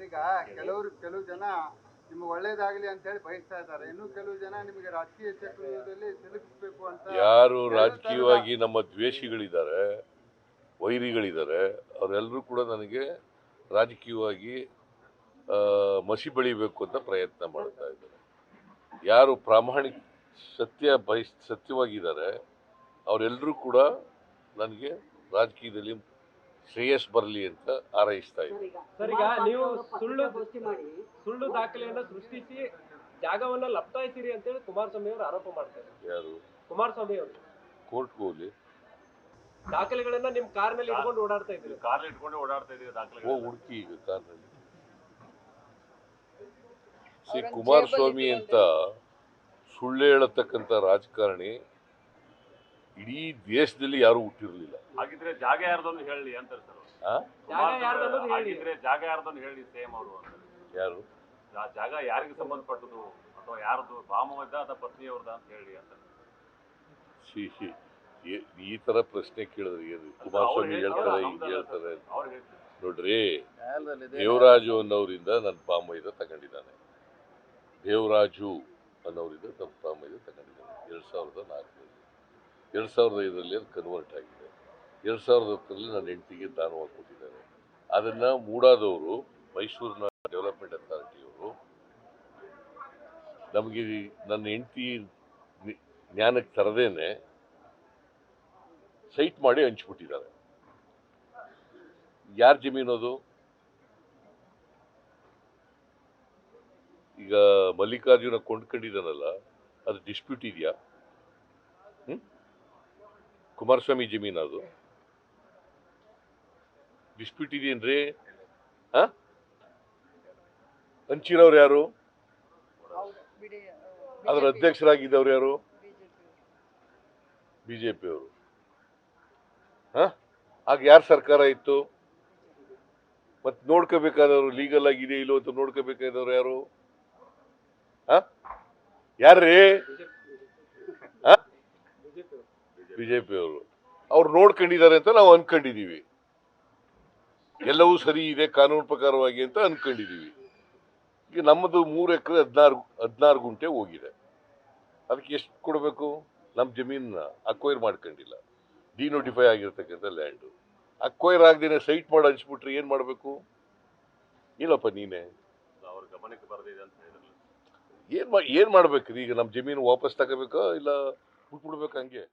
ಕೆಲವರು ಕೆಲವು ಜನ ನಿಮ್ಗೆ ಒಳ್ಳೇದಾಗ್ಲಿ ಅಂತ ಹೇಳಿ ಬಯಸ್ತಾ ಇದ್ದಾರೆ. ಇನ್ನು ಕೆಲವು ಜನ ನಿಮಗೆ ರಾಜಕೀಯ ಚಕ್ರದಲ್ಲಿ ಸಿಲುಕಿಸ್ಬೇಕು ಅಂತ ಯಾರು ರಾಜಕೀಯವಾಗಿ ನಮ್ಮ ದ್ವೇಷಿಗಳಿದ್ದಾರೆ ವೈರಿಗಳಿದ್ದಾರೆ ಅವರೆಲ್ಲರೂ ಕೂಡ ನನಗೆ ರಾಜಕೀಯವಾಗಿ ಮಸಿ ಬೆಳಿಬೇಕು ಅಂತ ಪ್ರಯತ್ನ ಮಾಡ್ತಾ ಇದ್ದಾರೆ. ಯಾರು ಪ್ರಾಮಾಣಿಕ ಸತ್ಯ ಬಯಸ್ ಸತ್ಯವಾಗಿದ್ದಾರೆ ಅವರೆಲ್ಲರೂ ಕೂಡ ನನಗೆ ರಾಜಕೀಯದಲ್ಲಿ ಶ್ರೇಯಸ್ ಬರಲಿ ಅಂತ ಹಾರೈಸ್ತಾ ಇದ್ದಾರೆ ಸರ್ ಈಗ ನೀವು ಸುಳ್ಳು ಸುಳ್ಳು ದಾಖಲೆಯನ್ನ ಸೃಷ್ಟಿಸಿ ಜಾಗವನ್ನ ಲಪ್ತಾಯಿಸಿರಿ ಅಂತೇಳಿ ಕುಮಾರಸ್ವಾಮಿ ಅವರು ಆರೋಪ ಮಾಡ್ತಾರೆ ಯಾರು? ಕುಮಾರಸ್ವಾಮಿ ಅವರು. ಕೋರ್ಟ್ಗೆ ಹೋಗ್ಲಿ ದಾಖಲೆಗಳನ್ನ ನಿಮ್ ಕಾರ್ನಲ್ಲಿ ಇಟ್ಕೊಂಡು ಓಡಾಡ್ತಾ ಇದ್ರಿ ಕಾರ್ ಇಟ್ಕೊಂಡು ಓಡಾಡ್ತಾ ಇದೀವಿ ದಾಖಲೆ ಹೋಗಿ ಹುಡುಕಿ ಈಗ ಕಾರ್ನಲ್ಲಿ. ಸಿ ಕುಮಾರಸ್ವಾಮಿ ಅಂತ ಸುಳ್ಳು ಹೇಳತಕ್ಕಂಥ ರಾಜಕಾರಣಿ ಇಡೀ ದೇಶದಲ್ಲಿ ಯಾರು ಹುಟ್ಟಿರಲಿಲ್ಲ. ಹಾಗಿದ್ರೆ ಜಾಗ ಯಾರ್ದೊಂದು ಹೇಳಿ ಅಂತಾರೆ ಸರ್ ಆ? ಜಾಗ. ಹಾಗಿದ್ರೆ ಯಾರ್ದೊಂದು ಹೇಳಿ ಸೇಮ್ ಅವರು ಅಂತ. ಯಾರು? ಆ ಜಾಗ ಯಾರಿಗೆ ಸಂಬಂಧಪಟ್ಟದು ಅಥವಾ ಯಾರದು ಭಾಮವದ ಅಥವಾ ಪತ್ನಿಯವ್ರದ ಅಂತ ಹೇಳಿ ಅಂತ. ಸಿ ಸಿ ಈ- ತರ ಪ್ರಶ್ನೆ ಕೇಳಿದ್ರೆ ಏನು ಕುಮಾರಸ್ವಾಮಿ ಹೇಳ್ತಾರೆ. ಹೇಳ್ತಾರೆ ನೋಡ್ರಿ ದೇವರಾಜು ಅನ್ನೋರಿಂದ ನನ್ನ ಪಾಮೈದ ತಗೊಂಡಿದ್ದಾನೆ. ದೇವರಾಜು ಅನ್ನೋರಿಂದ ನನ್ನ ಪಾಮೈದ ತಗೊಂಡಿದ್ದಾನೆ. ಎರಡು ಸಾವಿರದ ನಾಲ್ಕರಲ್ಲಿ. ಎರಡು ಸಾವಿರದ ಐದರಲ್ಲಿ ಅದು ಕನ್ವರ್ಟ್ ಆಗಿದೆ. ಎರಡು ಸಾವಿರದ ಹತ್ತರಲ್ಲಿ ನನ್ನ ಹೆಂಡತಿಗೆ ದಾನವಾಗಿ ಕೊಟ್ಟಿದ್ದಾರೆ. ಅದನ್ನು ಮೂಡಾದವರು, ಮೈಸೂರಿನ ಡೆವಲಪ್ಮೆಂಟ್ ಅಥಾರಿಟಿಯವರು ನಮಗೆ ನನ್ನ ಹೆಂಡತಿ ಜ್ಞಾನಕ್ಕೆ ತರದೇನೆ ಸೈಟ್ ಮಾಡಿ ಹಂಚ್ಬಿಟ್ಟಿದ್ದಾರೆ. ಯಾರ ಜಮೀನು ಅದು? ಈಗ ಮಲ್ಲಿಕಾರ್ಜುನ ಕೊಂಡ್ಕೊಂಡಿದ್ದಾನಲ್ಲ, ಅದು ಡಿಸ್ಪ್ಯೂಟ್ ಇದೆಯಾ? ಕುಮಾರಸ್ವಾಮಿ ಜಮೀನು ಅದು. ಡಿಸ್ಪ್ಯೂಟ್ ಇದೆಯೇನ್ರಿ ಹಾ? ಹಂಚಿರೋರು ಯಾರು? ಅದರ ಅಧ್ಯಕ್ಷರಾಗಿದ್ದವ್ರು ಯಾರು? ಬಿಜೆಪಿ ಅವರು ಹಾ? ಆಗ ಯಾರ ಸರ್ಕಾರ ಇತ್ತು? ಮತ್ತೆ ನೋಡ್ಕೋಬೇಕಾದವರು ಲೀಗಲ್ ಆಗಿದೆ ಇಲ್ಲೋ ಅಂತ ನೋಡ್ಕೋಬೇಕಾದವ್ರು ಯಾರು? ಹಾ? ಯಾರ್ರೀ? ಬಿಜೆಪಿ ಅವರು. ಅವ್ರು ನೋಡ್ಕೊಂಡಿದ್ದಾರೆ ಅಂತ ನಾವು ಅನ್ಕೊಂಡಿದೀವಿ ಎಲ್ಲವೂ ಸರಿ ಇದೆ ಕಾನೂನು ಪ್ರಕಾರವಾಗಿ ಅಂತ ಅನ್ಕೊಂಡಿದೀವಿ ಈಗ ನಮ್ಮದು ಮೂರು ಎಕರೆ ಹದಿನಾರು ಹದಿನಾರು ಗುಂಟೆ ಹೋಗಿದೆ. ಅದಕ್ಕೆ ಎಷ್ಟು ಕೊಡಬೇಕು? ನಮ್ಮ ಜಮೀನನ್ನ ಅಕ್ವೈರ್ ಮಾಡ್ಕೊಂಡಿಲ್ಲ. ಡಿನೋಟಿಫೈ ಆಗಿರ್ತಕ್ಕಂಥ ಲ್ಯಾಂಡು ಅಕ್ವೈರ್ ಆಗದೇನೆ ಸೈಟ್ ಮಾಡಿ ಹಂಚ್ಬಿಟ್ರೆ ಏನು ಮಾಡಬೇಕು? ಇಲ್ಲಪ್ಪ ನೀನೇ. ಅವ್ರ ಗಮನಕ್ಕೆ ಬರದಿದೆ ಅಂತ ಹೇಳಿದ್ರಲ್ಲ. ಏನು ಏನು ಮಾಡ್ಬೇಕ್ರಿ ಈಗ ನಮ್ಮ ಜಮೀನು ವಾಪಸ್ ತಗೋಬೇಕಾ? ಇಲ್ಲ ಬಿಟ್ಬಿಡ್ಬೇಕು ಹಂಗೆ?